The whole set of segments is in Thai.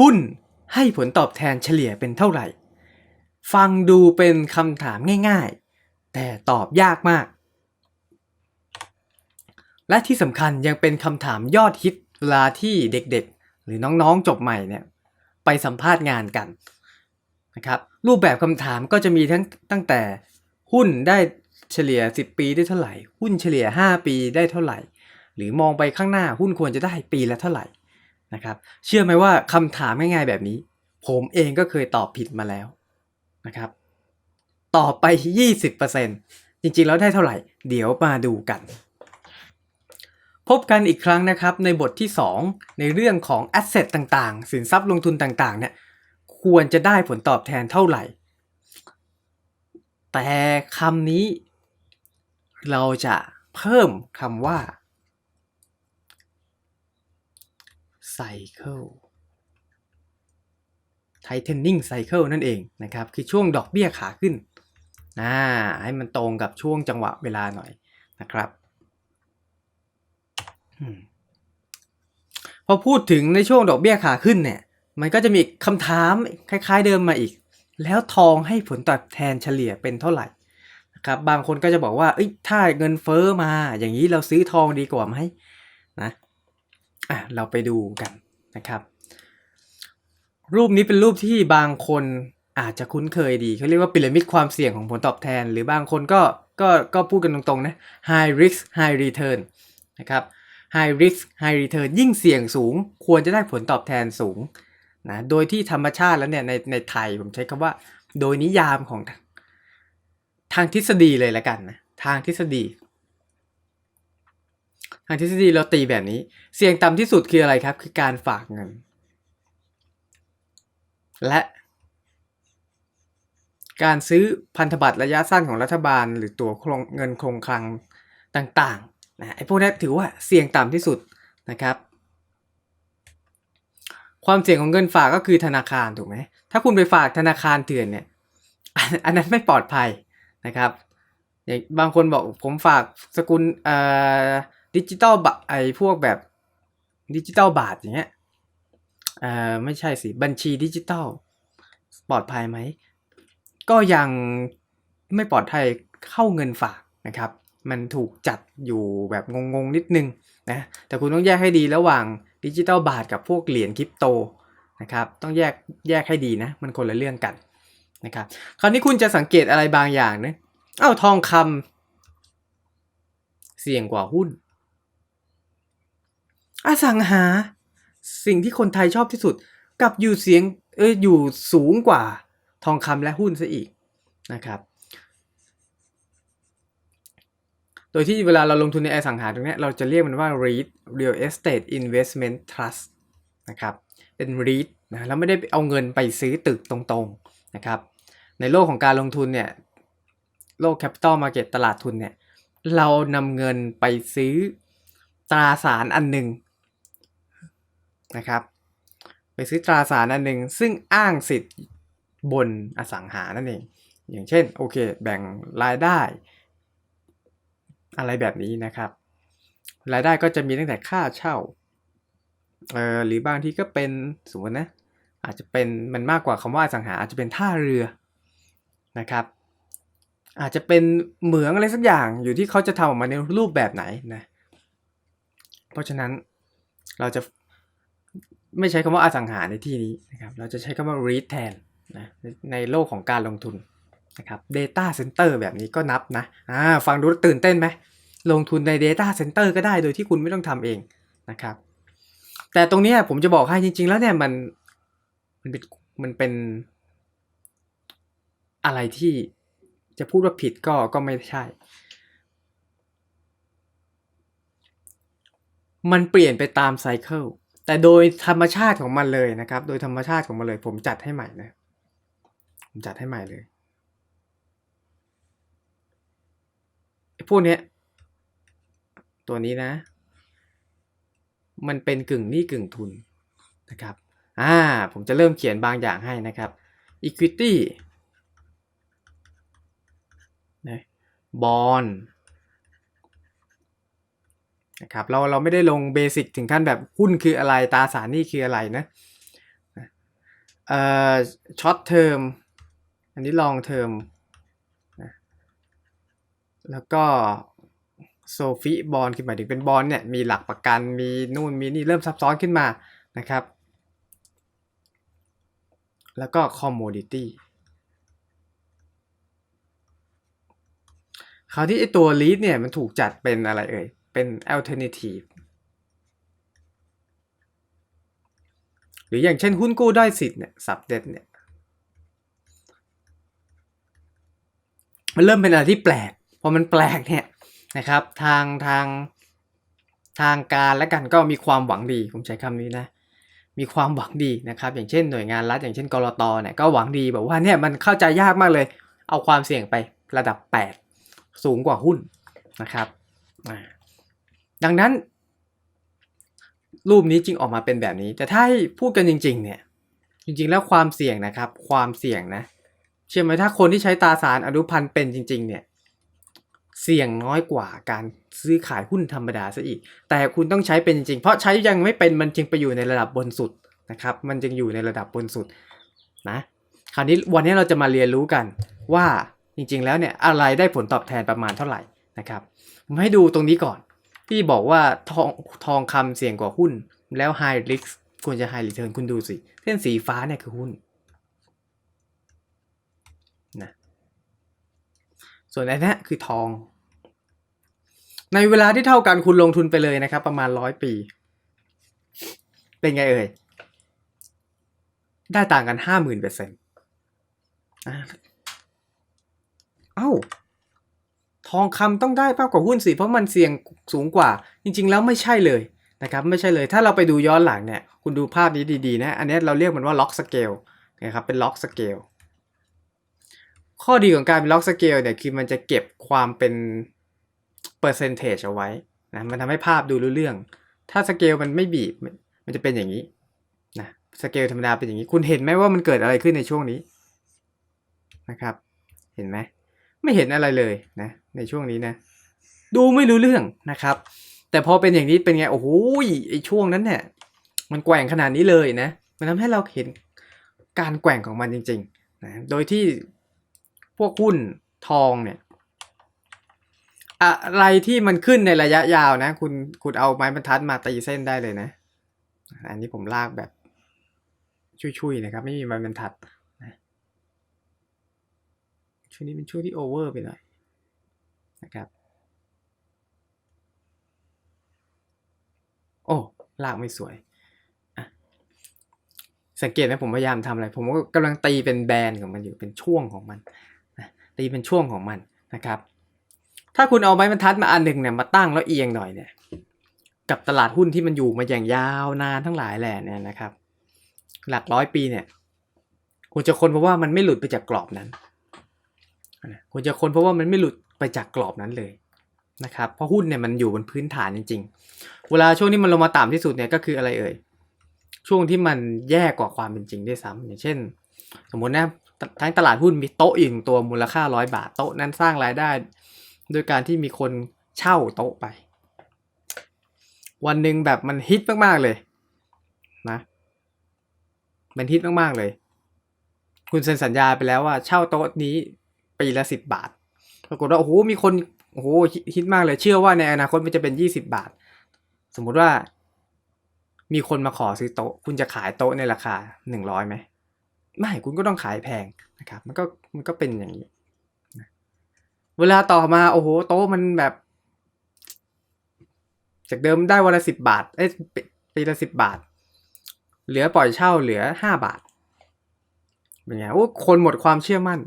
หุ้นให้ผลตอบแทนเฉลี่ยเป็นเท่าไหร่ ฟังดูเป็นคำถามง่ายๆ แต่ตอบยากมาก และที่สำคัญยังเป็นคำถามยอดฮิตเวลาที่เด็กๆ หรือน้องๆจบใหม่เนี่ยไปสัมภาษณ์งานกันนะครับ รูปแบบคำถามก็จะมีทั้งตั้งแต่หุ้นได้เฉลี่ย 10 ปีได้เท่าไหร่ หุ้นเฉลี่ย 5 ปีได้เท่าไหร่ หรือมองไปข้างหน้าหุ้นควรจะได้ปีละเท่าไหร่ นะครับ เชื่อไหมว่าคำถามง่ายๆแบบนี้ ผมเองก็เคยตอบผิดมาแล้วนะครับ ตอบไป 20%จริงๆ แล้วได้เท่าไหร่ เดี๋ยวมาดูกัน พบกันอีกครั้งนะครับในบทที่ 2 ในเรื่องของ asset ต่างๆ สินทรัพย์ลงทุนต่างๆ เนี่ยควรจะได้ผลตอบแทนเท่าไหร่ แต่คำนี้เราจะเพิ่มคำว่า cycle tightening cycle นั่นเองนะครับ คือช่วงดอกเบี้ยขาขึ้นอ่าให้มันตรงกับช่วงจังหวะเวลาหน่อยนะครับพอพูดถึงในช่วงดอกเบี้ยขาขึ้นเนี่ย มันก็จะมีคำถามคล้ายๆเดิมมาอีก แล้วทองให้ผลตอบแทนเฉลี่ยเป็นเท่าไหร่นะครับ บางคนก็จะบอกว่าเอ้ถ้าเงินเฟ้อมา อย่างนี้เราซื้อทองดีกว่าไหม อะเราไปดูกันนะครับ รูปนี้เป็นรูปที่บางคนอาจจะคุ้นเคยดีเขาเรียกว่าพีระมิดความเสี่ยงของผลตอบแทน หรือบางคนก็ก็ก็พูดกันตรงๆนะ high risk high return นะครับ high risk high return ยิ่งเสี่ยงสูง ควรจะได้ผลตอบแทนสูงนะโดยที่ธรรมชาติแล้วเนี่ยในในไทยผมใช้คำว่า โดยนิยามของทางทฤษฎีเลยละกันนะทางทฤษฎี ทางทฤษฎีเราตีแบบนี้ เสี่ยงต่ำที่สุดคืออะไรครับ คือการฝากเงิน และการซื้อพันธบัตรระยะสั้นของรัฐบาล หรือตัวโครงเงินคงคลังต่างๆนะไอ้พวกนี้ถือว่าเสี่ยงต่ำที่สุดนะครับ ความเสี่ยงของเงินฝากก็คือธนาคารถูกไหมถ้าคุณไปฝากธนาคารเถื่อนเนี่ยอันนั้นไม่ปลอดภัยนะครับอย่างบางคนบอกผมฝากสกุลเอ่อ ดิจิตอลบะไอพวกแบบดิจิตอลบาทอย่างเงี้ยเอ่อไม่ใช่สิ บัญชีดิจิตอลปลอดภัยไหม ก็ยังไม่ปลอดภัยเข้าเงินฝากนะครับ มันถูกจัดอยู่แบบงงๆ นิดนึงนะ แต่คุณต้องแยกให้ดีระหว่างดิจิตอลบาทกับพวกเหรียญคริปโตนะครับ ต้องแยกแยกให้ดีนะ มันคนละเรื่องกันนะครับ คราวนี้คุณจะสังเกตอะไรบางอย่างนะเอ้าทองคำเสี่ยงกว่าหุ้น อสังหา สิ่งที่คนไทยชอบที่สุดกับอยู่เสียงเอออยู่สูงกว่าทองคำและหุ้นซะอีกนะครับ โดยที่เวลาเราลงทุนในอสังหาตรงนี้เราจะเรียกมันว่า REIT Real Estate Investment Trust นะครับ เป็น REIT นะแล้วไม่ได้เอาเงินไปซื้อตึกตรงๆนะครับ ในโลกของการลงทุนเนี่ย โลก Capital Market ตลาดทุนเนี่ย เรานำเงินไปซื้อตราสารอันหนึ่ง นะครับ ไปซื้อตราสารอันหนึ่งซึ่งอ้างสิทธิ์บนอสังหานั่นเอง อย่างเช่นโอเค แบ่งรายได้ อะไรแบบนี้นะครับ รายได้ก็จะมีตั้งแต่ค่าเช่าเออหรือบางที่ก็เป็นสมมตินะอาจจะเป็นมันมากกว่าคำว่าอสังหาอาจจะเป็นท่าเรือนะครับ อาจจะเป็นเหมืองอะไรสักอย่างอยู่ที่เขาจะทำออกมาในรูปแบบไหนนะเพราะฉะนั้นเราจะ ไม่ใช้คำว่าอสังหาในที่นี้นะครับเราจะใช้คำว่า REIT แทนนะในโลกของการลงทุนนะครับ Data Center แบบนี้ก็นับนะอ่าฟังดูตื่นเต้นไหมลงทุนใน Data Center ก็ได้โดยที่คุณไม่ต้องทำเองนะครับ แต่ตรงนี้ผมจะบอกให้จริง ๆ แล้วเนี่ยมันมันเป็นมันเป็นอะไรที่จะพูดว่าผิดก็ก็ไม่ใช่ มันเปลี่ยนไปตามไซเคิล แต่โดยธรรมชาติของมันเลยนะครับ โดยธรรมชาติของมันเลย ผมจัดให้ใหม่นะ ผมจัดให้ใหม่เลยไอ้พวกเนี้ยตัวนี้นะ มันเป็นกึ่งหนี้กึ่งทุนนะครับ อ่า ผมจะเริ่มเขียนบางอย่างให้นะครับ equity นะบอล นะครับเราเราไม่ได้ลงเบสิกถึงขั้นแบบหุ้นคืออะไรตราสารหนี้คืออะไรนะเอ่อช็อตเทอมอันนี้ลองเทอมนะแล้วก็โซฟีบอลคือหมายถึงเป็นบอลเนี่ยมีหลักประกันมีนู่นมีนี่เริ่มซับซ้อนขึ้นมานะครับ แล้วก็คอมมูดิตี้คราวที่ไอตัว lead เนี่ยมันถูกจัดเป็นอะไรเอ่ย เป็น alternative หรืออย่างเช่นหุ้นกู้ได้อยสิทธิ์เนี่ยสับเด็ดเนี่ยมันเริ่มเป็นอะไรที่แปลก พอมันแปลกเนี่ยนะครับทางทางทางการและกันก็มีความหวังดี ผมใช้คำนี้นะ มีความหวังดีนะครับ อย่างเช่นหน่วยงานรัฐอย่างเช่นกรตเนี่ยก็หวังดีแบอกว่าเนี่ยมันเข้าใจยากมากเลย เอาความเสี่ยงไประดับ 8 สูงกว่าหุ้นนะครับอ่า ดังนั้น รูปนี้จึงออกมาเป็นแบบนี้ แต่ถ้าให้พูดกันจริง ๆ เนี่ย จริง ๆ แล้วความเสี่ยงนะครับ ความเสี่ยงนะ เชื่อไหมถ้าคนที่ใช้ตราสารอนุพันธ์เป็นจริง ๆ เนี่ย เสี่ยงน้อยกว่าการซื้อขายหุ้นธรรมดาซะอีก แต่คุณต้องใช้เป็นจริง ๆ เพราะใช้ยังไม่เป็นมันจึงไปอยู่ในระดับบนสุดนะครับ มันจึงอยู่ในระดับบนสุดนะ คราวนี้วันนี้เราจะมาเรียนรู้กันว่าจริง ๆ แล้วเนี่ยอะไรได้ผลตอบแทนประมาณเท่าไหร่นะครับ ผมให้ดูตรงนี้ก่อน ที่บอกว่าทองทองคำเสี่ยงกว่าหุ้น แล้ว high risk ควรจะ high return คุณดูสิ เส้นสีฟ้าเนี่ยคือหุ้นนะส่วนอันนี้คือทอง ในเวลาที่เท่ากันคุณลงทุนไปเลยนะครับ ประมาณร้อยปี เป็นไงเอ่ย ได้ต่างกันห้าหมื่นเปอร์เซ็นต์เอ้า ทองคำต้องได้มากกว่าหุ้นสิเพราะมันเสี่ยงสูงกว่า จริง ๆ แล้วไม่ใช่เลยนะครับไม่ใช่เลยถ้าเราไปดูย้อนหลังเนี่ยคุณดูภาพนี้ดีๆนะอันนี้เราเรียกมันว่าล็อกสเกลนะครับเป็นล็อกสเกลข้อดีของการเป็นล็อกสเกลเนี่ยคือมันจะเก็บความเป็นเปอร์เซนเทจเอาไว้นะมันทำให้ภาพดูรู้เรื่อง ถ้าสเกลมันไม่บีบมันจะเป็นอย่างนี้นะสเกลธรรมดาเป็นอย่างนี้ คุณเห็นไหมว่ามันเกิดอะไรขึ้นในช่วงนี้นะครับ เห็นไหม ไม่เห็นอะไรเลยนะ ในช่วงนี้นะ ดูไม่รู้เรื่องนะครับ แต่พอเป็นอย่างนี้เป็นไง โอ้โหไอช่วงนั้นเนี่ยมันแกว่งขนาดนี้เลยนะ มันทำให้เราเห็นการแกว่งของมันจริงๆนะโดยที่พวกหุ้นทองเนี่ยอะไรที่มันขึ้นในระยะยาวนะ คุณคุณเอาไม้บรรทัดมาตีเส้นได้เลยนะ อันนี้ผมลากแบบ ชุยๆนะครับ ไม่มีไม้บรรทัด ช่วงนี้เป็นช่วงที่โอเวอร์ไปหน่อยนะครับ โอ้ ลากไม่สวย สังเกตไหมผมพยายามทำอะไร ผมก็กำลังตีเป็นแบนของมันอยู่ เป็นช่วงของมันนะตีเป็นช่วงของมันนะครับ ถ้าคุณเอาไม้บรรทัดมาอันหนึ่งเนี่ยมาตั้งแล้วเอียงหน่อยเนี่ย กับตลาดหุ้นที่มันอยู่มาอย่างยาวนานทั้งหลายแหล่เนี่ยนะครับ หลักร้อยปีเนี่ยคุณจะคนเพราะว่ามันไม่หลุดไปจากกรอบนั้น คุณจะคนเพราะว่ามันไม่หลุดไปจากกรอบนั้นเลยนะครับเพราะหุ้นเนี่ยมันอยู่บนพื้นฐานจริง ๆ เวลาช่วงนี้มันลงมาต่ำที่สุดเนี่ยก็คืออะไรเอ่ยช่วงที่มันแย่กว่าความเป็นจริงด้วยซ้ำอย่างเช่น สมมตินะทั้งตลาดหุ้นมีโต๊ะอีกตัวมูลค่าร้อยบาทโต๊ะนั้นสร้างรายได้ โดยการที่มีคนเช่าโต๊ะไป วันหนึ่งแบบมันฮิตมากๆเลยนะมันฮิตมากๆเลย คุณเซ็นสัญญาไปแล้วว่าเช่าโต๊ะนี้ ปีละสิบบาท ปรากฏว่าโอ้โหมีคนโอ้โหฮิตมากเลยเชื่อว่าในอนาคตมันจะเป็นยี่สิบาท สมมุติว่า มีคนมาขอซื้อโต๊ะ คุณจะขายโต๊ะในราคาหนึ่งร้อยไหมไม่คุณก็ต้องขายแพงนะครับ มันก็มันก็เป็นอย่างนี้นะเวลาต่อมาโอ้โหโต๊ะมันแบบ จากเดิมได้วันละสิบบาทเอ้ยปีละสิบบาท เหลือปล่อยเช่าเหลือห้าบาทเป็นไงโอ้คนหมดความเชื่อมั่น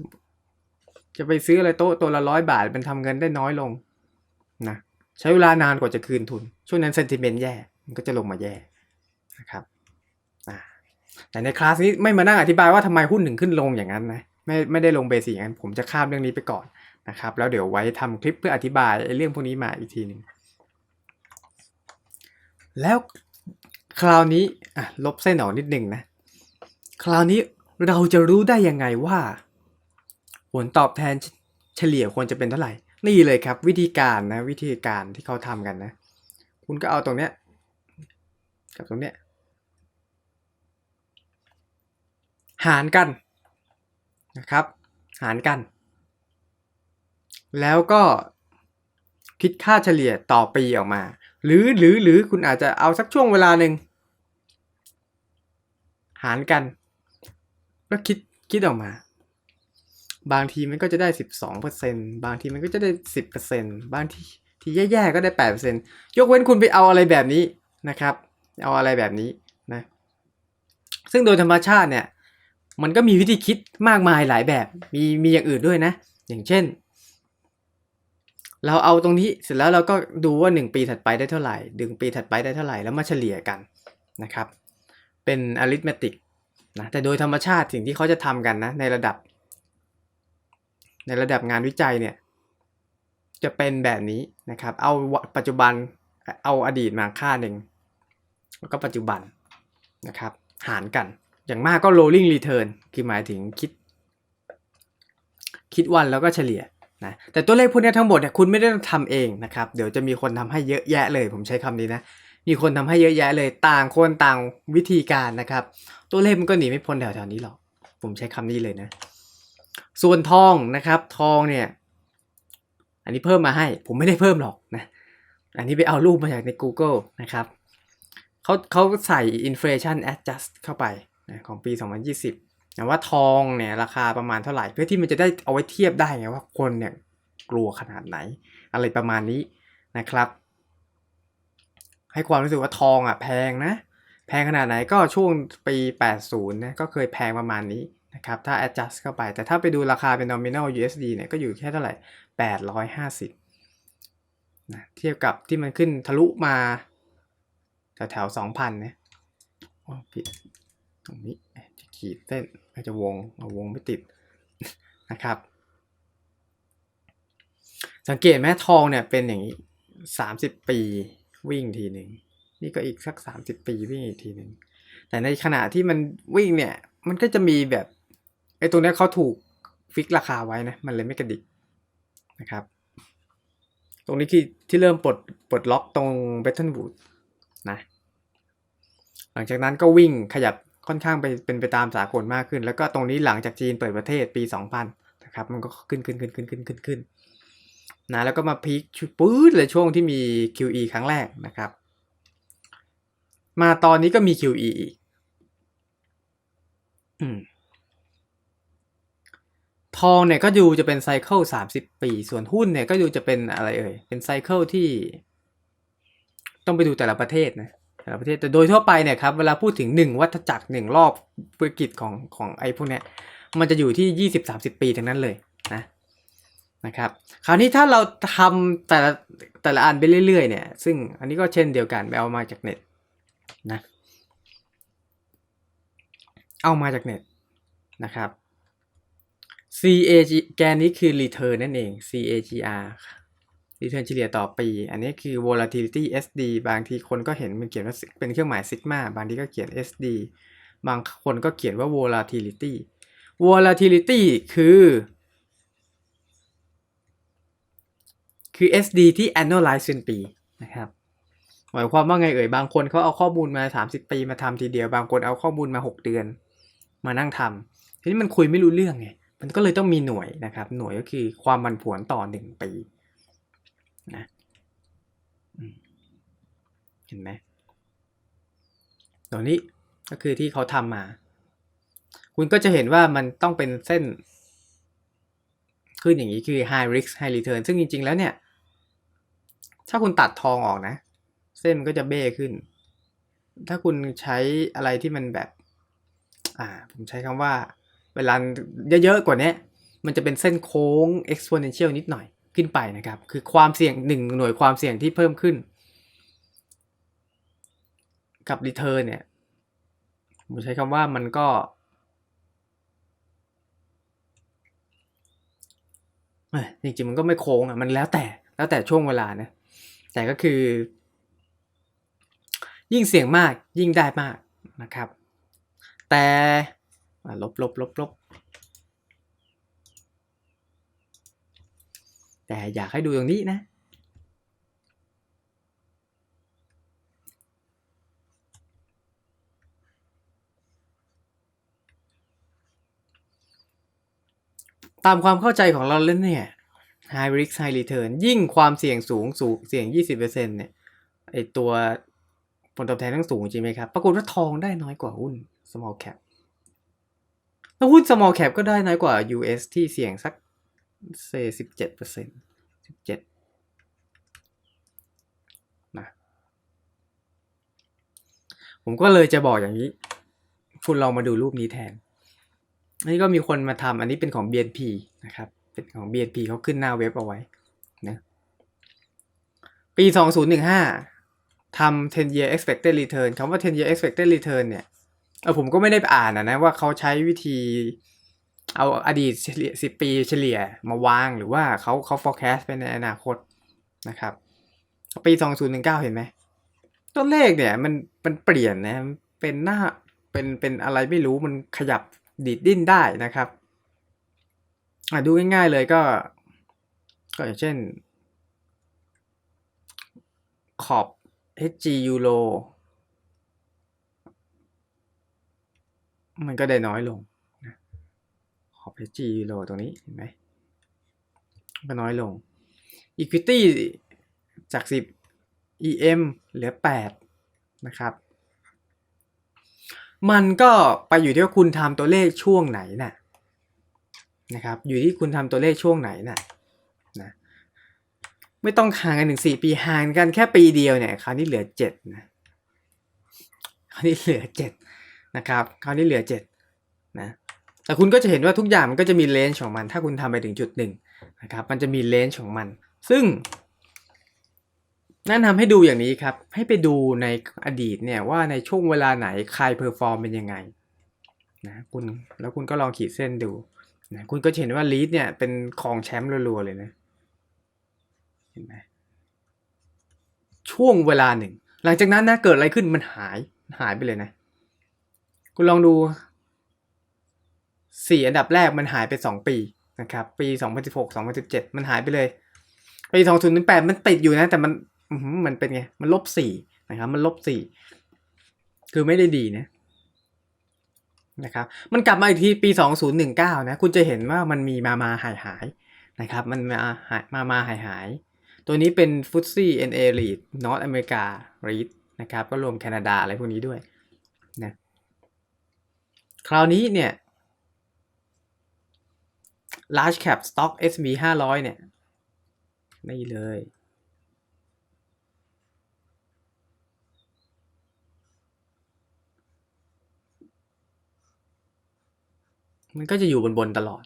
จะไปซื้ออะไรโต๊ะตัวละร้อยบาทมันทำเงินได้น้อยลงนะใช้เวลานานกว่าจะคืนทุน ช่วงนั้นเซนติเมนต์แย่ มันก็จะลงมาแย่นะครับแต่ในคลาสนี้ไม่มานั่งอธิบายว่าทำไมหุ้นถึงขึ้นลงอย่างนั้นนะไม่ไม่ได้ลงเบสิกอย่างนั้น ผมจะข้ามเรื่องนี้ไปก่อนนะครับ แล้วเดี๋ยวไว้ทำคลิปเพื่ออธิบายเรื่องพวกนี้มาอีกทีหนึ่งแล้วคราวนี้อะลบเส้นออกนิดหนึ่งนะ คราวนี้เราจะรู้ได้ยังไงว่า ผลตอบแทนเฉลี่ยควรจะเป็นเท่าไหร่ นี่เลยครับ วิธีการนะวิธีการที่เขาทำกันนะ คุณก็เอาตรงเนี้ยกับตรงเนี้ยหารกันนะครับ หารกัน แล้วก็คิดค่าเฉลี่ยต่อปีออกมา หรือหรือหรือคุณอาจจะเอาสักช่วงเวลาหนึ่งหารกัน ก็คิดคิดออกมา บางทีมันก็จะได้สิบสองเปอร์เซ็นบางทีมันก็จะได้สิบเปอร์เซ็นบางทีที่แย่ๆก็ได้แปดเปอร์เซ็นยกเว้นคุณไปเอาอะไรแบบนี้นะครับ เอาอะไรแบบนี้นะ ซึ่งโดยธรรมชาติเนี่ย มันก็มีวิธีคิดมากมายหลายแบบ มีมีอย่างอื่นด้วยนะ อย่างเช่น เราเอาตรงนี้เสร็จแล้วเราก็ดูว่า 1 ปีถัดไปได้เท่าไหร่ดึงปีถัดไปได้เท่าไหร่แล้วมาเฉลี่ยกันนะครับ เป็น arithmetic นะ แต่โดยธรรมชาติสิ่งที่เขาจะทำกันนะในระดับ ในระดับงานวิจัยเนี่ยจะเป็นแบบนี้นะครับ เอาปัจจุบันเอาอดีตมาค่าหนึ่งแล้วก็ปัจจุบันนะครับ หารกัน อย่างมากก็ rolling return คือหมายถึงคิด คิดวันแล้วก็เฉลี่ยนะแต่ตัวเลขพวกนี้ทั้งหมดเนี่ยคุณไม่ได้ทำเองนะครับ เดี๋ยวจะมีคนทำให้เยอะแยะเลย ผมใช้คำนี้นะ มีคนทำให้เยอะแยะเลยต่างคนต่างวิธีการนะครับ ตัวเลขมันก็หนีไม่พ้นแถวๆนี้หรอก ผมใช้คำนี้เลยนะ ส่วนทองนะครับ ทองเนี่ย อันนี้เพิ่มมาให้ ผมไม่ได้เพิ่มหรอกนะ อันนี้ไปเอารูปมาจากใน Google นะครับเขาเขาใส่ inflation adjust เข้าไปนะของปี 2020นะว่าทองเนี่ยราคาประมาณเท่าไหร่เพื่อที่มันจะได้เอาไว้เทียบได้ไงว่าคนเนี่ยกลัวขนาดไหน อะไรประมาณนี้นะครับ ให้ความรู้สึกว่าทองอะแพงนะ แพงขนาดไหนก็ช่วงปี 80นะก็เคยแพงประมาณนี้ นะครับถ้า adjust เข้าไป แต่ถ้าไปดูราคาเป็น nominal USD เนี่ยก็อยู่แค่เท่าไหร่ 850นะเทียบกับที่มันขึ้นทะลุมาแถวแถว2,000นะโอ้ผิดตรงนี้จะขีดเส้นก็จะวงเอาวงไม่ติดนะครับ สังเกตไหมทองเนี่ยเป็นอย่างนี้ 30 ปีวิ่งทีหนึ่งนี่ก็อีกสัก 30 ปีวิ่งอีกทีหนึ่งแต่ในขณะที่มันวิ่งเนี่ยมันก็จะมีแบบ ไอ้ตัวนี้เขาถูกฟิกราคาไว้นะ มันเลยไม่กระดิกนะครับ ตรงนี้คือที่เริ่มปลดปลดล็อกตรงเบทเทิลวูดนะ หลังจากนั้นก็วิ่งขยับค่อนข้างไปเป็นไปตามสากลมากขึ้น แล้วก็ตรงนี้หลังจากจีนเปิดประเทศปี 2000 นะครับ มันก็ขึ้นขึ้นขึ้นขึ้นขึ้นขึ้นขึ้นนะ แล้วก็มาพีคปื๊ดเลยช่วงที่มี QE ครั้งแรกนะครับ มาตอนนี้ก็มี QE อีก อืม ทองเนี่ยก็ดูจะเป็นไซเคิลสามสิบปี ส่วนหุ้นเนี่ยก็ดูจะเป็นอะไรเอ่ย เป็นไซเคิลที่ ต้องไปดูแต่ละประเทศนะ แต่ละประเทศ แต่โดยทั่วไปเนี่ยครับ เวลาพูดถึงหนึ่งวัฏจักรหนึ่งรอบธุรกิจของของไอ้พวกเนี้ย มันจะอยู่ที่ยี่สิบสามสิบปีทั้งนั้นเลยนะ นะครับ คราวนี้ถ้าเราทำแต่ละแต่ละอันไปเรื่อยๆเนี่ย ซึ่งอันนี้ก็เช่นเดียวกันไปเอามาจากเน็ตนะ เอามาจากเน็ตนะครับ CAG แกนนี้คือ return นั่นเอง CAGR return เฉลี่ยต่อปี อันนี้คือ volatility SD บางทีคนก็เห็นมันเขียนว่าเป็นเครื่องหมาย sigma บางทีก็เขียน SD บางคนก็เขียนว่า volatility volatility คือ คือ SD ที่ annualize เป็นปีนะครับหมายความว่าไงเอ่ย บางคนเขาเอาข้อมูลมา 30 ปีมาทำทีเดียว บางคนเอาข้อมูลมา 6 เดือน มานั่งทำทีนี้มันคุยไม่รู้เรื่องไง มันก็เลยต้องมีหน่วยนะครับ หน่วยก็คือความมันผวนต่อ 1 ปีนะเห็นไหมตัวนี้ก็คือที่เขาทำมา คุณก็จะเห็นว่ามันต้องเป็นเส้น ขึ้นอย่างนี้คือ high risk high return ซึ่งจริง ๆ แล้วเนี่ย ถ้าคุณตัดทองออกนะ เส้นมันก็จะเบ้ขึ้น ถ้าคุณใช้อะไรที่มันแบบ อ่า ผมใช้คำว่า เวลาเยอะๆกว่านี้มันจะเป็นเส้นโค้ง exponential นิดหน่อยขึ้นไปนะครับ คือความเสี่ยงหนึ่งหน่วยความเสี่ยงที่เพิ่มขึ้น กับ return เนี่ยผมใช้คำว่ามันก็ จริงๆมันก็ไม่โค้งอะ มันแล้วแต่แล้วแต่ช่วงเวลานะ แต่ก็คือ ยิ่งเสี่ยงมากยิ่งได้มากนะครับ แต่ ลบลบลบลบแต่อยากให้ดูตรงนี้นะ ตามความเข้าใจของเราแล้วเนี่ย high risk high return ยิ่งความเสี่ยงสูงสูงเสี่ยง 20%เนี่ยไอตัวผลตอบแทนต้องสูงจริงไหมครับ ปรากฏว่าทองได้น้อยกว่าหุ้น small cap แล้วหุ้น small cap ก็ได้น้อยกว่า US ที่เสี่ยงสักเซสิบเจ็ดเปอร์เซ็นต์สิบเจ็ดนะผมก็เลยจะบอกอย่างนี้ คุณลองมาดูรูปนี้แทนอันนี้ก็มีคนมาทำอันนี้เป็นของ BNP นะครับ เป็นของ BNP เขาขึ้นหน้าเว็บเอาไว้นะปี 2015ทำ10 year expected return คำว่า10 year expected return เนี่ย เออผมก็ไม่ได้ไปอ่านนะนะว่าเขาใช้วิธี เอาอดีตเฉลี่ย10ปีเฉลี่ยมาวางหรือว่าเขาเขา forecast ไปในอนาคตนะครับปี2019เห็นไหมตัวเลขเนี่ยมันมันเปลี่ยนนะเป็นหน้าเป็นเป็นอะไรไม่รู้มันขยับดีดดิ้นได้นะครับอะดูง่ายๆเลยก็ ก็อย่างเช่น ขอบ HG Euro มันก็ได้น้อยลงนะขอบ HG Euro ตรงนี้เห็นไหมก็น้อยลง Equity จาก 10 EM เหลือ 8 นะครับ มันก็ไปอยู่ที่ว่าคุณทำตัวเลขช่วงไหนน่ะนะครับ อยู่ที่คุณทำตัวเลขช่วงไหนน่ะนะ ไม่ต้องห่างกันถึงสี่ปีห่างกันแค่ปีเดียวเนี่ย คราวนี้เหลือเจ็ดนะ คราวนี้เหลือเจ็ด นะครับคราวนี้เหลือเจ็ดนะแต่คุณก็จะเห็นว่าทุกอย่างมันก็จะมีเลนจ์ของมัน ถ้าคุณทำไปถึงจุดหนึ่งนะครับมันจะมีเลนจ์ของมัน ซึ่งแนะนำให้ดูอย่างนี้ครับ ให้ไปดูในอดีตเนี่ยว่าในช่วงเวลาไหนใครเพอร์ฟอร์มเป็นยังไงนะคุณแล้วคุณก็ลองขีดเส้นดูนะคุณก็เห็นว่าลีดเนี่ยเป็นของแชมป์รัวๆเลยนะเห็นไหมช่วงเวลาหนึ่ง หลังจากนั้นนะเกิดอะไรขึ้นมันหายหายไปเลยนะ คุณลองดูสี่อันดับแรกมันหายไปสองปีนะครับปีสองพันสิบหกสองพันสิบเจ็ดมันหายไปเลยปีสองศูนย์หนึ่งแปดมันติดอยู่นะแต่มันมันเป็นไงมันลบสี่นะครับมันลบสี่คือไม่ได้ดีนะนะครับมันกลับมาอีกทีปีสองศูนย์หนึ่งเก้านะคุณจะเห็นว่ามันมีมามาหายหายนะครับมันมาหายมามาหายหาย ตัวนี้เป็นฟุตซี่ NA REIT North America REIT นะครับก็รวมแคนาดาอะไรพวกนี้ด้วย คราวนี้เนี่ย large cap stock S&P 500 เนี่ย นี่เลย มันก็จะอยู่บนบนตลอด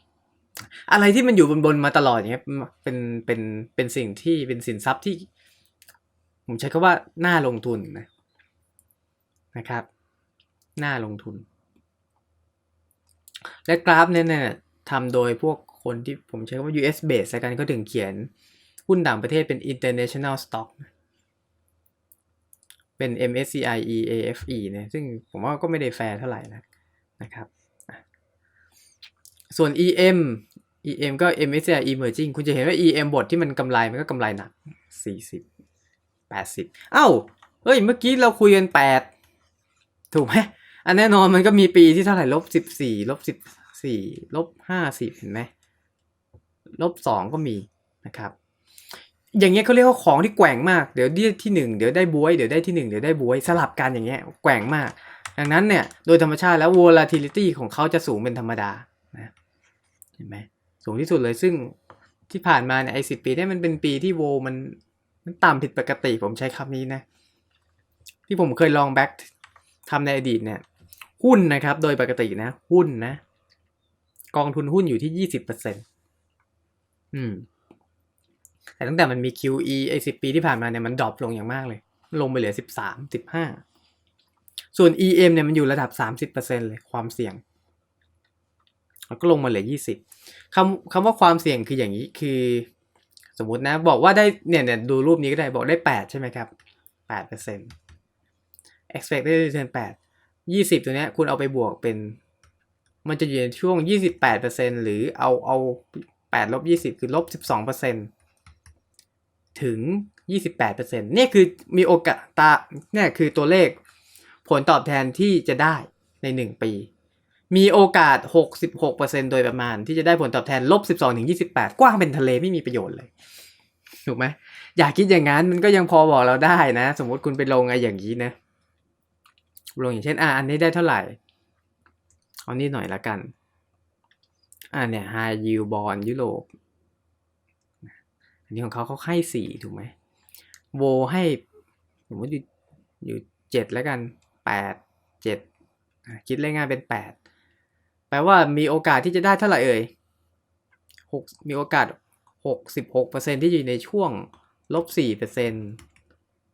อะไรที่มันอยู่บนบนมาตลอดอย่างเงี้ยเป็นเป็นเป็นสิ่งที่เป็นสินทรัพย์ที่ ผมใช้คำว่าน่าลงทุนนะนะครับ น่าลงทุน และกราฟเนี่ยเนี่ยทำโดยพวกคนที่ผมใช้คำว่า US base กันก็ถึงเขียนหุ้นต่างประเทศเป็น international stock เป็น MSCI EAFE เนี่ยซึ่งผมว่าก็ไม่ได้แฟร์เท่าไหร่นะนะครับส่วน EM EM ก็ MSCI Emerging คุณจะเห็นว่า EM บทที่มันกำไรมันก็กำไรหนัก 40 80 เอ้า เฮ้ย เมื่อกี้เราคุยกัน 8 ถูกไหม อันแน่นอนมันก็มีปีที่เท่าไหร่ลบ14ลบ14ลบ50เห็นไหมลบ2ก็มีนะครับ อย่างเงี้ยเขาเรียกว่าของที่แกว่งมากเดี๋ยวได้ที่1เดี๋ยวได้บวยเดี๋ยวได้ที่1เดี๋ยวได้บวยสลับกันอย่างเงี้ยแกว่งมาก ดังนั้นเนี่ยโดยธรรมชาติแล้ว volatility ของเขาจะสูงเป็นธรรมดานะเห็นไหมสูงที่สุดเลยซึ่งที่ผ่านมาเนี่ยไอ้สิปีเนี่ยมันเป็นปีที่โวมันมันต่ำผิดปกติผมใช้คำนี้นะ ที่ผมเคยลองแบ็กทำในอดีตเนี่ย หุ้นนะครับ โดยปกตินะ หุ้นนะ กองทุนหุ้นอยู่ที่ยี่สิบเปอร์เซ็นต์อืม แต่ตั้งแต่มันมี QE ไอ้สิบปีที่ผ่านมาเนี่ยมันดรอปลงอย่างมากเลย ลงไปเหลือสิบสามสิบห้าส่วน EM เนี่ยมันอยู่ระดับสามสิบเปอร์เซ็นเลยความเสี่ยงแล้วก็ลงมาเหลือยี่สิบคำคำว่าความเสี่ยงคืออย่างนี้คือ สมมตินะ บอกว่าได้เนี่ยเนี่ยดูรูปนี้ก็ได้บอกได้แปดใช่ไหมครับแปดเปอร์เซ็นต์ expected return แปด ยี่สิบตัวเนี้ยคุณเอาไปบวกเป็น มันจะอยู่ในช่วงยี่สิบแปดเปอร์เซ็นหรือเอาเอาแปดลบยี่สิบคือลบสิบสองเปอร์เซ็นถึงยี่สิบแปดเปอร์เซ็นเนี่ยคือมีโอกาสตาเนี่ยคือตัวเลขผลตอบแทนที่จะได้ในหนึ่งปี มีโอกาส 66%โดยประมาณ ที่จะได้ผลตอบแทนลบ 12ถึง28 กว้างเป็นทะเลไม่มีประโยชน์เลยถูกไหมอยากคิดอย่างนั้นมันก็ยังพอบอกเราได้นะ สมมติคุณไปลงอะไอ้อย่างนี้นะ ลงอย่างเช่นอะอันนี้ได้เท่าไหร่ เอานี่หน่อยละกัน อ่าเนี่ย high yield bond ยุโรป อันนี้ของเขาเขาให้สี่ถูกไหมโวให้สมมติอยู่อยู่เจ็ดแล้วกันแปดเจ็ดคิดเลขง่ายเป็นแปดแปลว่ามีโอกาสที่จะได้เท่าไหร่เอ่ยหกมีโอกาสหกสิบหกเปอร์เซ็นที่อยู่ในช่วงลบสี่เปอร์เซ็น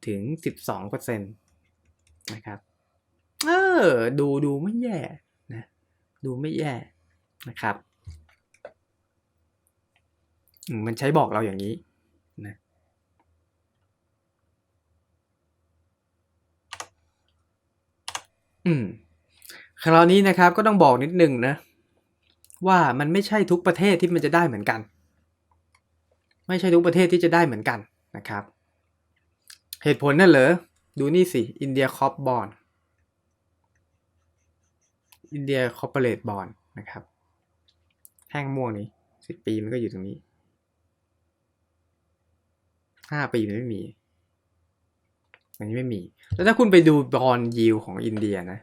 ถึงสิบสองเปอร์เซ็นตนะครับ เออ ดูดูไม่แย่นะดูไม่แย่นะครับมมันใช้บอกเราอย่างนี้นะอืมคราวนี้นะครับก็ต้องบอกนิดนึงนะว่ามันไม่ใช่ทุกประเทศที่มันจะได้เหมือนกัน ไม่ใช่ทุกประเทศที่จะได้เหมือนกันนะครับ เหตุผลนั่นเหรอดูนี่สิอินเดียคอปบอล อินเดียคอร์ปอเรทบอลนะครับแท่งม่วงนี้สิบปีมันก็อยู่ตรงนี้ห้าปีมันไม่มีอันนี้ไม่มี แล้วถ้าคุณไปดูบอลยิวของอินเดียนะ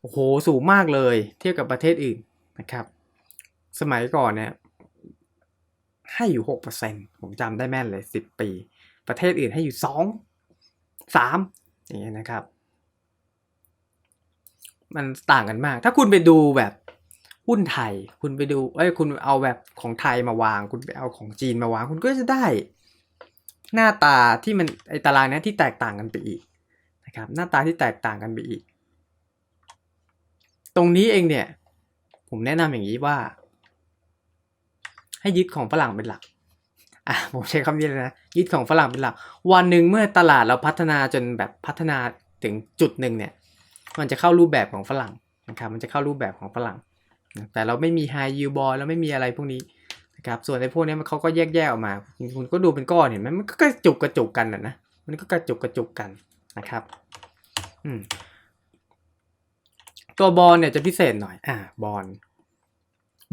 โอ้โห สูงมากเลย เทียบกับประเทศอื่นนะครับ สมัยก่อนเนี่ยให้อยู่หกเปอร์เซ็นผมจำได้แม่นเลยสิบปี ประเทศอื่นให้อยู่สองสามอย่างเงี้ยนะครับ มันต่างกันมาก ถ้าคุณไปดูแบบหุ้นไทย คุณไปดูเอ้ยคุณเอาแบบของไทยมาวาง คุณไปเอาของจีนมาวาง คุณก็จะได้ หน้าตาที่มันไอตารางนี้ที่แตกต่างกันไปอีกนะครับ หน้าตาที่แตกต่างกันไปอีก ตรงนี้เองเนี่ย ผมแนะนำอย่างนี้ว่า ให้ยึดของฝรั่งเป็นหลักอะผมใช้คำนี้เลยนะยึดของฝรั่งเป็นหลัก วันหนึ่งเมื่อตลาดเราพัฒนาจนแบบพัฒนาถึงจุดหนึ่งเนี่ย มันจะเข้ารูปแบบของฝรั่งนะครับมันจะเข้ารูปแบบของฝรั่ง แต่เราไม่มี high yield bond แล้วไม่มีอะไรพวกนี้นะครับส่วนในพวกนี้มันเขาก็แยกแยกออกมาคุณก็ดูเป็นก้อนเห็นไหมมันก็กระจุกกระจุกกันนะนะมันก็กระจุกกระจุกกันนะครับอืมตัวบอลเนี่ยจะพิเศษหน่อยอ่าบอล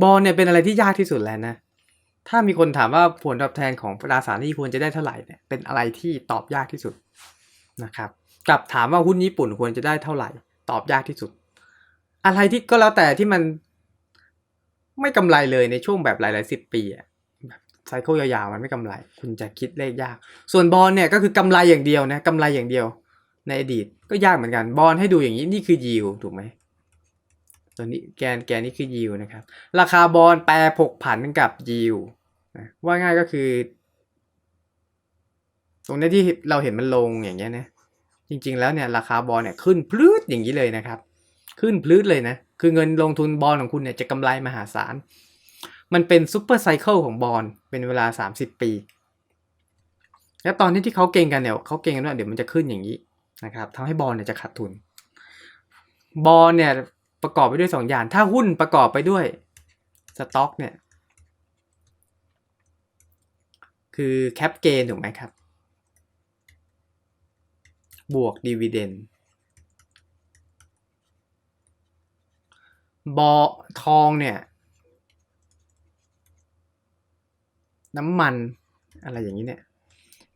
บอลเนี่ยเป็นอะไรที่ยากที่สุดแล้วนะถ้ามีคนถามว่าผลตอบแทนของตราสารนี้ควรจะได้เท่าไหร่เนี่ยเป็นอะไรที่ตอบยากที่สุดนะครับกับถามว่าหุ้นญี่ปุ่นควรจะได้เท่าไหร่ ตอบยากที่สุด อะไรที่ก็แล้วแต่ที่มันไม่กำไรเลยในช่วงแบบหลายๆสิบปีอะแบบไซเคิลยาวๆมันไม่กำไร คุณจะคิดเลขยาก ส่วนบอลเนี่ยก็คือกำไรอย่างเดียวนะกำไรอย่างเดียว ในอดีตก็ยากเหมือนกันบอลให้ดูอย่างนี้นี่คือยิวถูกไหมตัวนี้แกนแกนนี้คือยิวนะครับ ราคาบอลแปรผกผันกับยิวว่าง่ายก็คือ ตรงนี้ที่เราเห็นมันลงอย่างเงี้ยนะ จริงๆ แล้วเนี่ยราคาบอลเนี่ยขึ้นพลื้ดอย่างนี้เลยนะครับ ขึ้นพลื้ดเลยนะ คือเงินลงทุนบอลของคุณเนี่ยจะกำไรมหาศาล มันเป็นซูเปอร์ไซเคิลของบอลเป็นเวลา 30 ปี แล้วตอนนี้ที่เขาเก่งกันเนี่ยเขาเก่งกันว่าเดี๋ยวมันจะขึ้นอย่างนี้นะครับทำให้บอลเนี่ยจะขาดทุน บอลเนี่ยประกอบไปด้วย 2 อย่าง ถ้าหุ้นประกอบไปด้วยสต็อกเนี่ยคือแคปเกนถูกไหมครับ บวกดีเวเดนบอทองเนี่ย น้ำมันอะไรอย่างนี้เนี่ย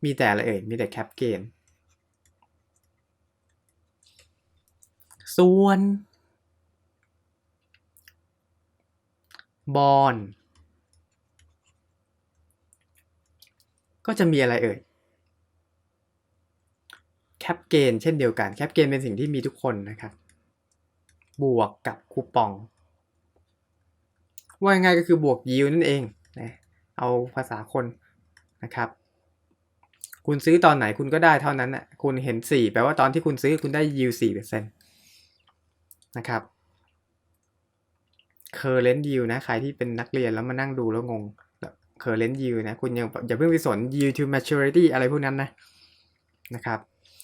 มีแต่อะไรเอ่ย มีแต่แคปเกนส่วน บอลก็จะมีอะไรเอ่ย แคปเกนเช่นเดียวกันแคปเกนเป็นสิ่งที่มีทุกคนนะครับบวกกับคูปอง ว่าง่ายก็คือบวกยิวนั่นเองนะเอาภาษาคนนะครับ คุณซื้อตอนไหนคุณก็ได้เท่านั้นน่ะคุณเห็น 4 แปลว่าตอนที่คุณซื้อคุณได้ยิว4เปอร์เซ็นต์นะครับ current yield นะใครที่เป็นนักเรียนแล้วมานั่งดูแล้วงง current yield นะคุณยังอย่าเพิ่งไปสน yield to maturity อะไรพวกนั้นนะนะครับ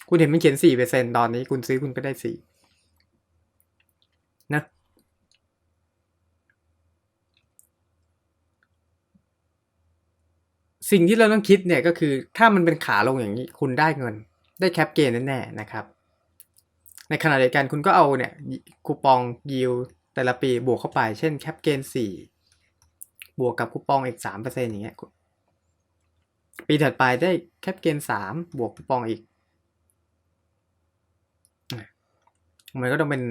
คุณเห็นมันเขียน4เปอร์เซ็นตอนนี้คุณซื้อคุณก็ได้4นะสิ่งที่เราต้องคิดเนี่ยก็คือถ้ามันเป็นขาลงอย่างนี้คุณได้เงิน ได้แคปเกนแน่ๆนะครับ ในขณะเดียวกันคุณก็เอาเนี่ยคูปองยิวแต่ละปีบวกเข้าไป เช่นแคปเกนสี่บวกกับคูปองอีกสามเปอร์เซ็นอย่างเงี้ยปีถัดไปได้แคปเกนสามบวกคูปองอีก มันก็ต้องเป็น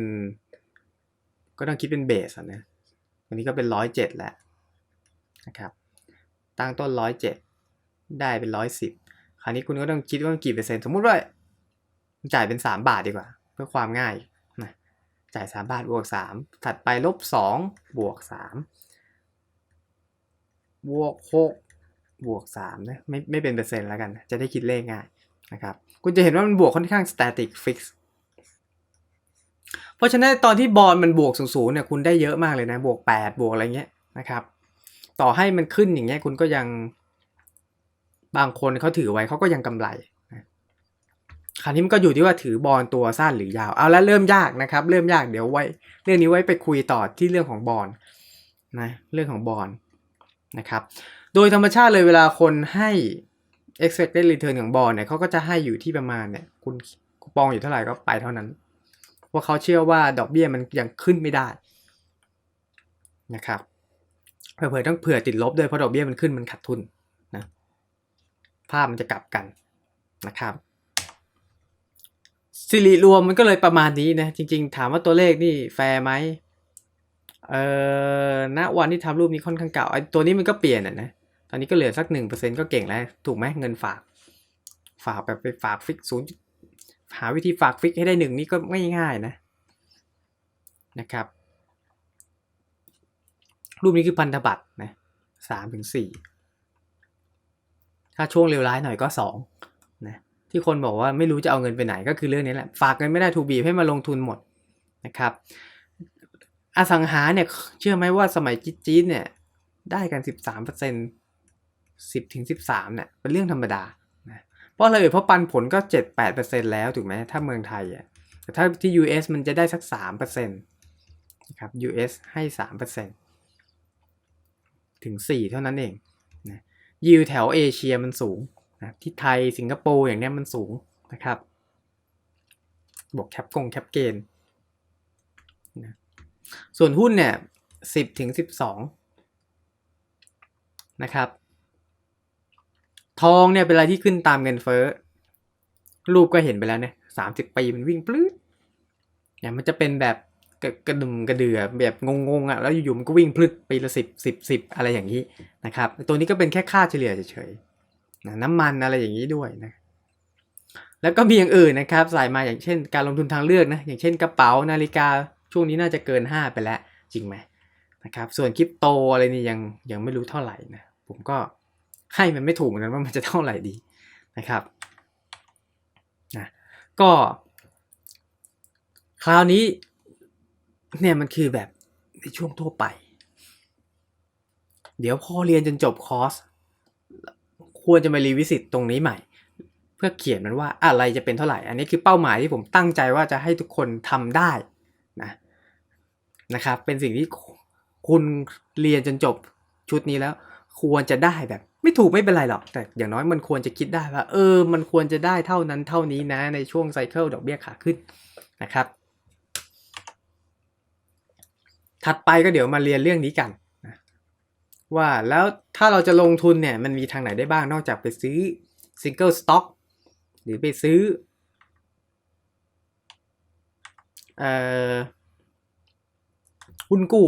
ก็ต้องคิดเป็นเบสอะนะอันนี้ก็เป็นร้อยเจ็ดแหล้วนะครับ ตั้งต้นร้อยเจ็ดได้เป็นร้อยสิบคราวนี้คุณก็ต้องคิดว่ากี่เปอร์เซ็นต์ สมมุติว่าจ่ายเป็นสามบาทดีกว่า เพื่อความง่ายนะจ่ายสามบาทบวกสามถัดไปลบสองบวกสามบวกหกบวกสามนะไม่ไม่เป็นเปอร์เซ็นต์แล้วกัน จะได้คิดเลขง่ายนะครับ คุณจะเห็นว่ามันบวกค่อนข้าง static fix เพราะฉะนั้นตอนที่บอลมันบวกสูงๆเนี่ยคุณได้เยอะมากเลยนะ บวก 8 บวกอะไรเงี้ยนะครับ ต่อให้มันขึ้นอย่างเงี้ยคุณก็ยังบางคนเขาถือไว้เขาก็ยังกำไรคราวนี้มันก็อยู่ที่ว่าถือบอลตัวสั้นหรือยาว เอาแล้วเริ่มยากนะครับ เริ่มยากเดี๋ยวไว้ เรื่องนี้ไว้ไปคุยต่อที่เรื่องของบอลนะเรื่องของบอลนะครับ โดยธรรมชาติเลยเวลาคนให้ expected return ของบอลเนี่ยเขาก็จะให้อยู่ที่ประมาณเนี่ยคุณคูปองอยู่เท่าไหร่ก็ไปเท่านั้น เพราะเขาเชื่อว่าดอกเบี้ยมันยังขึ้นไม่ได้นะครับเผื่อต้องเผื่อติดลบด้วยเพราะดอกเบี้ยมันขึ้นมันขาดทุนนะภาพมันจะกลับกันนะครับสิริรวมมันก็เลยประมาณนี้นะจริง ๆ ถามว่าตัวเลขนี่แฟร์ไหมเอ่อณวันที่ทำรูปนี้ค่อนข้างเก่าไอ้ตัวนี้มันก็เปลี่ยนอะนะตอนนี้ก็เหลือสักหนึ่งเปอร์เซ็นก็เก่งแล้ว ถูกไหมเงินฝาก ฝากแบบไปฝากฟิกศูนย์ หาวิธีฝากฟิกให้ได้หนึ่งนี่ก็ไม่ง่ายนะนะครับ รูปนี้คือพันธบัตรนะสามถึงสี่ถ้าช่วงเลวร้ายหน่อยก็สองนะที่คนบอกว่าไม่รู้จะเอาเงินไปไหนก็คือเรื่องนี้แหละฝากเงินไม่ได้ถูกบีบให้มาลงทุนหมดนะครับ อสังหาเนี่ยเชื่อไหมว่าสมัยจี๊ดเนี่ยได้กันสิบสามเปอร์เซ็นสิบถึงสิบสามเนี่ยเป็นเรื่องธรรมดา เพราะอะไรเอ่ยพราะปันผลก็เจ็ดแปดเปอร์เซ็นแล้วถูกไหมถ้าเมืองไทยอะแต่ถ้าที่ US มันจะได้สักสามเปอร์เซ็นต์นะครับ US ให้สามเปอร์เซ็นถึงสี่เท่านั้นเองนะยิวแถวเอเชียมันสูงนะที่ไทยสิงคโปร์อย่างเนี้ยมันสูงนะครับบวกแคปกงแคปเกนนะส่วนหุ้นเนี่ยสิบถึงสิบสองนะครับ ทองเนี่ยเป็นอะไรที่ขึ้นตามเงินเฟ้อ รูปก็เห็นไปแล้วเนี่ยสามสิบปีมันวิ่งปลื้ดเนี่ยมันจะเป็นแบบกระกระดุมกระเดือแบบงงๆอะแล้วอยู่ๆมันก็วิ่งพลึดปีละสิบสิบสิบอะไรอย่างนี้นะครับตัวนี้ก็เป็นแค่ค่าเฉลี่ยเฉยๆนะน้ำมันอะไรอย่างนี้ด้วยนะแล้วก็มีอย่างอื่นนะครับใส่มาอย่างเช่น การลงทุนทางเลือกนะอย่างเช่นกระเป๋านาฬิกาช่วงนี้น่าจะเกินห้าไปแล้วจริงไหมนะครับส่วนคริปโตอะไรนี่ยังยังไม่รู้เท่าไหร่นะผมก็ ให้มันไม่ถูกเหมือนกันว่ามันจะเท่าไหร่ดีนะครับนะก็คราวนี้เนี่ยมันคือแบบในช่วงทั่วไป เดี๋ยวพอเรียนจนจบคอร์สควรจะมารีวิสิตตรงนี้ใหม่ เพื่อเขียนมันว่าอะไรจะเป็นเท่าไหร่ อันนี้คือเป้าหมายที่ผมตั้งใจว่าจะให้ทุกคนทำได้นะนะครับเป็นสิ่งที่คุณเรียนจนจบชุดนี้แล้ว ควรจะได้แบบ ไม่ถูกไม่เป็นไรหรอก แต่อย่างน้อยมันควรจะคิดได้ว่า เออ มันควรจะได้เท่านั้นเท่านี้นะในช่วงไซเคิลดอกเบี้ยขาขึ้นนะครับ ถัดไปก็เดี๋ยวมาเรียนเรื่องนี้กันว่าแล้วถ้าเราจะลงทุนเนี่ยมันมีทางไหนได้บ้างนอกจากไปซื้อซิงเกิลสต็อกหรือไปซื้อเอ่อหุ้นกู้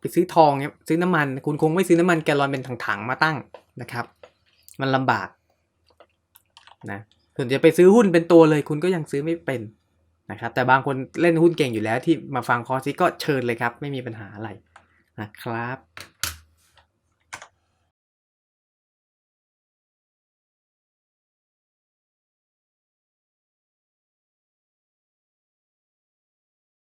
ไปซื้อทองเนี่ยซื้อน้ำมัน คุณคงไม่ซื้อน้ำมันแกลลอนเป็นถังๆมาตั้ง นะครับ มันลำบากนะส่วนจะไปซื้อหุ้นเป็นตัวเลยคุณก็ยังซื้อไม่เป็นนะครับ แต่บางคนเล่นหุ้นเก่งอยู่แล้วที่มาฟังคอร์สนี้ก็เชิญเลยครับ ไม่มีปัญหาอะไรนะครับ